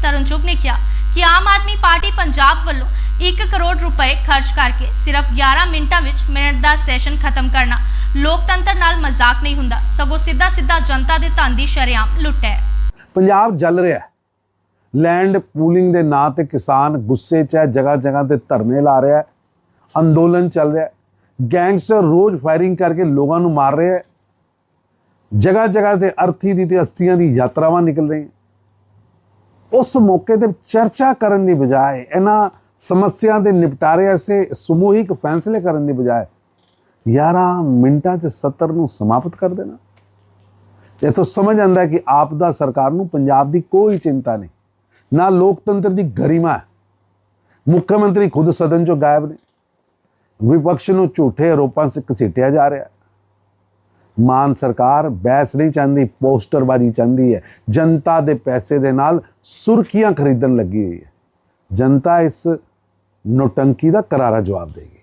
ਮਾਨਯੋਗ ਨੇ ਕਿਹਾ ਕਿ ਆਮ ਆਦਮੀ ਪਾਰਟੀ ਪੰਜਾਬ ਵੱਲੋਂ 1 ਕਰੋੜ ਰੁਪਏ ਖਰਚ ਕਰਕੇ ਸਿਰਫ 11 ਮਿੰਟਾਂ ਵਿੱਚ ਮਿੰਟ ਦਾ ਸੈਸ਼ਨ ਖਤਮ ਕਰਨਾ ਲੋਕਤੰਤਰ ਨਾਲ ਮਜ਼ਾਕ ਨਹੀਂ ਹੁੰਦਾ, ਸਗੋਂ ਸਿੱਧਾ ਸਿੱਧਾ ਜਨਤਾ ਦੇ ਧਨ ਦੀ ਸ਼ਰੇਆਮ ਲੁੱਟ ਹੈ। ਪੰਜਾਬ ਜਲ ਰਿਹਾ ਹੈ। ਲੈਂਡ ਪੂਲਿੰਗ ਦੇ ਨਾਂ ਤੇ ਕਿਸਾਨ ਗੁੱਸੇ 'ਚ ਹੈ, ਜਗ੍ਹਾ ਜਗ੍ਹਾ ਤੇ ਧਰਨੇ ਲਾ ਰਿਹਾ ਹੈ, ਅੰਦੋਲਨ ਚੱਲ ਰਿਹਾ ਹੈ। ਗੈਂਗਸਟਰ ਰੋਜ਼ ਫਾਇਰਿੰਗ ਕਰਕੇ ਲੋਕਾਂ ਨੂੰ ਮਾਰ ਰਿਹਾ ਹੈ। ਜਗ੍ਹਾ ਜਗ੍ਹਾ ਤੇ ਅਰਥੀ ਦੀ ਤੇ ਅਸਥੀਆਂ ਦੀ ਯਾਤਰਾਵਾਂ ਨਿਕਲ ਰਹੀਆਂ। ਉਸ ਮੌਕੇ ਤੇ ਚਰਚਾ ਕਰਨ ਦੀ ਬਜਾਏ, ਇਹਨਾਂ ਸਮੱਸਿਆ ਦੇ ਨਿਪਟਾਰੇ ਐਸੇ ਸਮੂਹਿਕ ਫੈਸਲੇ ਕਰਨ ਦੀ ਬਜਾਏ 11 ਮਿੰਟਾਂ 'ਚ ਸੱਤਰ ਨੂੰ ਸਮਾਪਤ ਕਰ ਦੇਣਾ। ਇਹ ਤਾਂ ਸਮਝ ਆਂਦਾ ਕਿ ਆਪ ਦਾ ਸਰਕਾਰ ਨੂੰ ਪੰਜਾਬ ਦੀ ਕੋਈ ਚਿੰਤਾ ਨਹੀਂ, ਨਾ ਲੋਕਤੰਤਰ ਦੀ ਗਰਿਮਾ ਹੈ। ਮੁੱਖ ਮੰਤਰੀ ਖੁਦ ਸਦਨ ਚੋਂ ਗਾਇਬ ਨੇ। ਵਿਪਕਸ਼ ਨੂੰ ਝੂਠੇ ਆਰੋਪਾਂ ਸੇ ਘਸੀਟਿਆ ਜਾ ਰਿਹਾ ਹੈ। ਮਾਨ ਸਰਕਾਰ ਬੈਸ ਨਹੀਂ ਚਾਹੁੰਦੀ, ਪੋਸਟਰਬਾਜ਼ੀ ਚਾਹੁੰਦੀ ਹੈ। ਜਨਤਾ ਦੇ ਪੈਸੇ ਦੇ ਨਾਲ ਸੁਰਖੀਆਂ ਖਰੀਦਣ ਲੱਗੀ ਹੋਈ ਹੈ। ਜਨਤਾ ਇਸ ਨੋਟੰਕੀ ਦਾ ਕਰਾਰਾ ਜਵਾਬ ਦੇਗੀ।